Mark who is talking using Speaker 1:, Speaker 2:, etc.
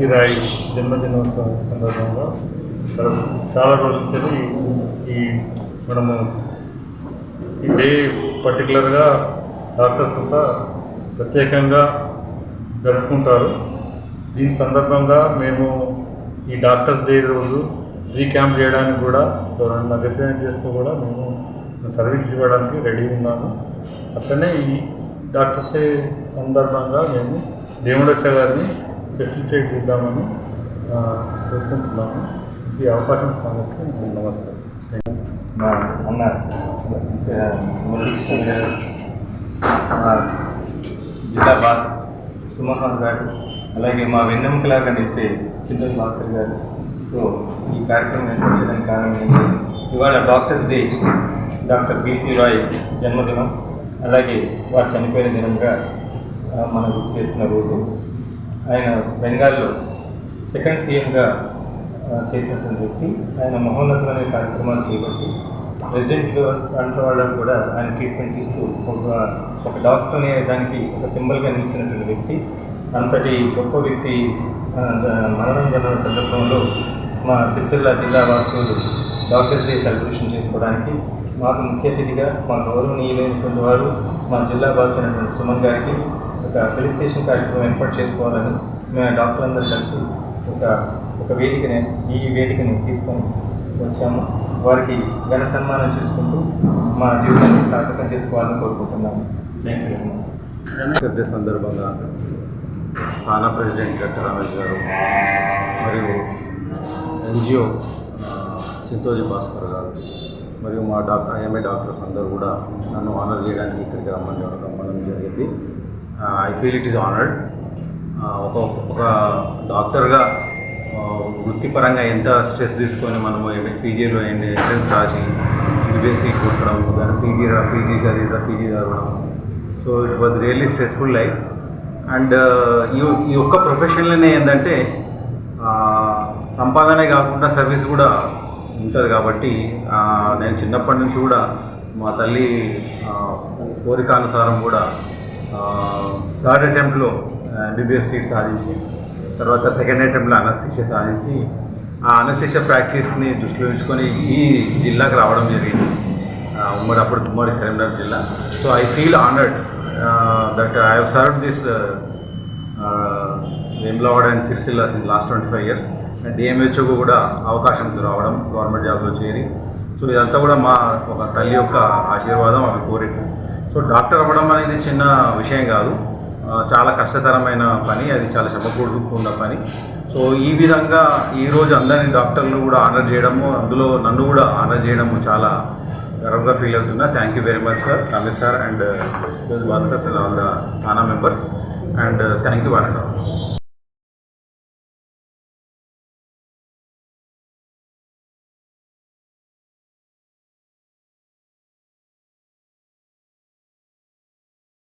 Speaker 1: సిరాయి రాయ్ జన్మదినోత్సవం సందర్భంగా చాలా రోజుల ఈ మనము ఈ డే పర్టికులర్గా డాక్టర్స్ అంతా ప్రత్యేకంగా జరుపుకుంటారు. దీని సందర్భంగా మేము ఈ డాక్టర్స్ డే రోజు రీక్యాంప్ చేయడానికి కూడా ఎవరైనా రిప్రజెంట్ చేస్తూ కూడా మేము సర్వీస్ ఇవ్వడానికి రెడీ ఉన్నాము. అట్లనే ఈ డాక్టర్స్ డే సందర్భంగా మేము దేవుడచ్చ గారిని ఫెసిలిటేట్ చేద్దామని కోరుకుంటున్నాము ఈ అవకాశం ఇస్తానికి నమస్కారం.
Speaker 2: మా అన్న మురళీకృష్ణ గారు జిల్లా బాస్ సుమోహన్ గారు అలాగే మా వెన్నెముకలాగా నిలిచే చింతన్ భాస్కర్ గారు. సో ఈ కార్యక్రమం నిర్వహించడానికి కారణం ఏంటి ఇవాళ doctors day doctor B C జన్మదినం. అలాగే వారు చనిపోయిన దినంగా మనం గుర్తు చేసుకున్న రోజు. ఆయన బెంగాల్లో సెకండ్ సీఎంగా చేసినటువంటి వ్యక్తి. ఆయన మహోన్నతమైన కార్యక్రమాలు చేపట్టి రెసిడెంట్లు అంట్లో వాళ్ళని కూడా ఆయన ట్రీట్మెంట్ ఇస్తూ ఒక ఒక డాక్టర్ అనే దానికి ఒక సింబల్గా నిలిచినటువంటి వ్యక్తి. అంతటి గొప్ప వ్యక్తి మరణం జరిగిన సందర్భంలో మా సిరిసిల్ల జిల్లా వాసులు డాక్టర్స్ డే సెలబ్రేషన్ చేసుకోవడానికి మాకు ముఖ్య అతిథిగా మా గౌరవనీయులైనటువంటి వారు మా జిల్లా బాస్ అయినటువంటి సుమన్ గారికి ఒక స్టేషన్ కార్యక్రమం ఏర్పాటు చేసుకోవాలని మేము డాక్టర్లందరూ కలిసి ఒక ఒక వేదికని ఈ వేదికని తీసుకొని వచ్చాము. వారికి ఘన సన్మానం చేసుకుంటూ మా జీవితాన్ని సార్థకం చేసుకోవాలని కోరుకుంటున్నాము. థ్యాంక్ యూ వెరీ మచ్
Speaker 3: సందర్భంగా స్థానా ప్రెసిడెంట్ డాక్టర్ రమేష్ గారు మరియు ఎన్జిఓ చింతోజీ భాస్కర్ గారు మరియు మా డాక్టర్ ఐఎంఏ డాక్టర్స్ అందరూ కూడా నన్ను ఆనర్ చేయడానికి ఇక్కడికి రమ్మని రమ్మడం జరిగింది. I feel it is honoured ఒక ఒక డాక్టర్గా uh, వృత్తిపరంగా ఎంత స్ట్రెస్ తీసుకొని మనము పీజీలో ఎంట్రన్స్ రాసి యూపీఎస్సీ కొట్టడం దాని పీజీ పీజీ చదివిదా పీజీ చదవడం. So it was really stressful life and ఈ ఈ ఒక్క ప్రొఫెషన్లోనే ఏంటంటే uh, సంపాదనే కాకుండా సర్వీస్ కూడా ఉంటుంది కాబట్టి uh, నేను చిన్నప్పటి నుంచి కూడా మా తల్లి కోరికానుసారం కూడా థర్డ్ అటెంప్ట్లో ఎంబీబీఎస్ సీట్ సాధించి తర్వాత సెకండ్ అటెంప్ట్లో అనస్థిక్ష సాధించి ఆ అనస్థిక్ష ప్రాక్టీస్ని దృష్టిలో ఉంచుకొని ఈ జిల్లాకు రావడం జరిగింది. ఉమ్మడి అప్పుడు ఉమ్మడి కరీంనగర్ జిల్లా. So I feel honoured that I have serve this Vemulawada and Sircilla in last twenty five years. And డిఎంహెచ్ఓకు కూడా అవకాశం రావడం గవర్నమెంట్ జాబ్లో చేరి సో ఇదంతా కూడా మా ఒక తల్లి యొక్క ఆశీర్వాదం ఆమె కోరిక సో డాక్టర్ అవ్వడం అనేది చిన్న విషయం కాదు. చాలా కష్టతరమైన పని అది చాలా శ్రమ పని. సో ఈ విధంగా ఈరోజు అందరిని డాక్టర్లు కూడా ఆనర్ చేయడము అందులో నన్ను కూడా ఆనర్ చేయడము చాలా గర్వంగా ఫీల్ అవుతున్నా. Thank you very much sir Ramesh sir and Bhaskar sir all the thana members and thank you one and all